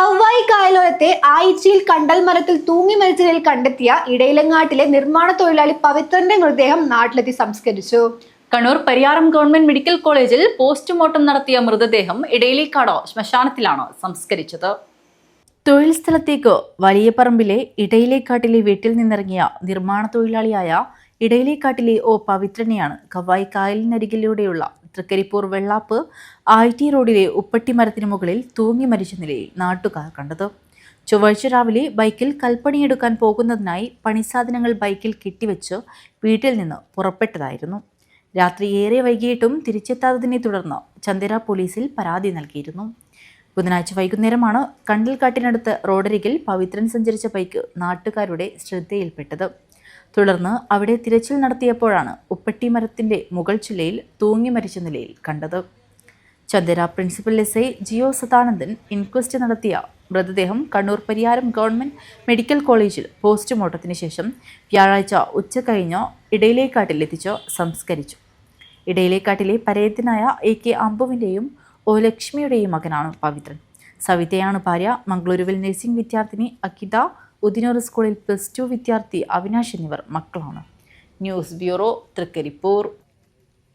കവ്വായി കായലോരത്തെ ആയിച്ചിയിൽ കണ്ടൽ മരത്തിൽ തൂങ്ങി മരിച്ചതിൽ കണ്ടെത്തിയ ഇടയിലങ്ങാട്ടിലെ നിർമ്മാണ തൊഴിലാളി പവിത്രന്റെ മൃതദേഹം നാട്ടിലെത്തി സംസ്കരിച്ചു. കണ്ണൂർ പരിയാരം ഗവൺമെന്റ് മെഡിക്കൽ കോളേജിൽ പോസ്റ്റ്മോർട്ടം നടത്തിയ മൃതദേഹം ഇടയിലേക്കാടോ ശ്മശാനത്തിലാണ് സംസ്കരിച്ചത്? തൊഴിൽ സ്ഥലത്തേക്ക് വലിയ പറമ്പിലെ ഇടയിലേക്കാട്ടിലെ വീട്ടിൽ നിന്നിറങ്ങിയ നിർമ്മാണ തൊഴിലാളിയായ ഇടയിലേക്കാട്ടിലെ ഒ പവിത്രനെയാണ് കവായി കായലിനരികിലൂടെയുള്ള തൃക്കരിപ്പൂർ വെള്ളാപ്പ് ഐ ടി റോഡിലെ ഉപ്പട്ടി മരത്തിന് മുകളിൽ തൂങ്ങി മരിച്ച നിലയിൽ നാട്ടുകാർ കണ്ടത്. ചൊവ്വാഴ്ച രാവിലെ ബൈക്കിൽ കൽപ്പണിയെടുക്കാൻ പോകുന്നതിനായി പണിസാധനങ്ങൾ ബൈക്കിൽ കെട്ടിവെച്ച് വീട്ടിൽ നിന്ന് പുറപ്പെട്ടതായിരുന്നു. രാത്രി ഏറെ വൈകിട്ടും തിരിച്ചെത്താത്തതിനെ തുടർന്ന് ചന്ദിര പോലീസിൽ പരാതി നൽകിയിരുന്നു. ബുധനാഴ്ച വൈകുന്നേരമാണ് കണ്ടൽക്കാട്ടിനടുത്ത് റോഡരികിൽ പവിത്രൻ സഞ്ചരിച്ച ബൈക്ക് നാട്ടുകാരുടെ ശ്രദ്ധയിൽപ്പെട്ടത്. തുടർന്ന് അവിടെ തിരച്ചിൽ നടത്തിയപ്പോഴാണ് ഉപ്പട്ടി മരത്തിന്റെ മുകൾ ചില്ലയിൽ തൂങ്ങി മരിച്ച നിലയിൽ കണ്ടത്. Chandera principal S I Jiyo Sadanandan inquest നടത്തിയ മൃതദേഹം കണ്ണൂർ പരിയാരം ഗവൺമെന്റ് മെഡിക്കൽ കോളേജിൽ പോസ്റ്റ്മോർട്ടത്തിന് ശേഷം വ്യാഴാഴ്ച ഉച്ച കഴിഞ്ഞോ ഇടയിലേക്കാട്ടിലെത്തിച്ചോ സംസ്കരിച്ചു. ഇടയിലേക്കാട്ടിലെ പരേതനായ എ കെ അമ്പുവിന്റെയും ഒ ലക്ഷ്മിയുടെയും മകനാണ് പവിത്രൻ. സവിതയാണ് ഭാര്യ മംഗളൂരുവിൽ നഴ്സിംഗ് വിദ്യാർത്ഥിനി അക്കിത ഉദിനൂർ സ്കൂളിൽ പ്ലസ് ടു വിദ്യാർത്ഥി അവിനാശ് എന്നിവർ മക്കളാണ്. News bureau Trikaripur.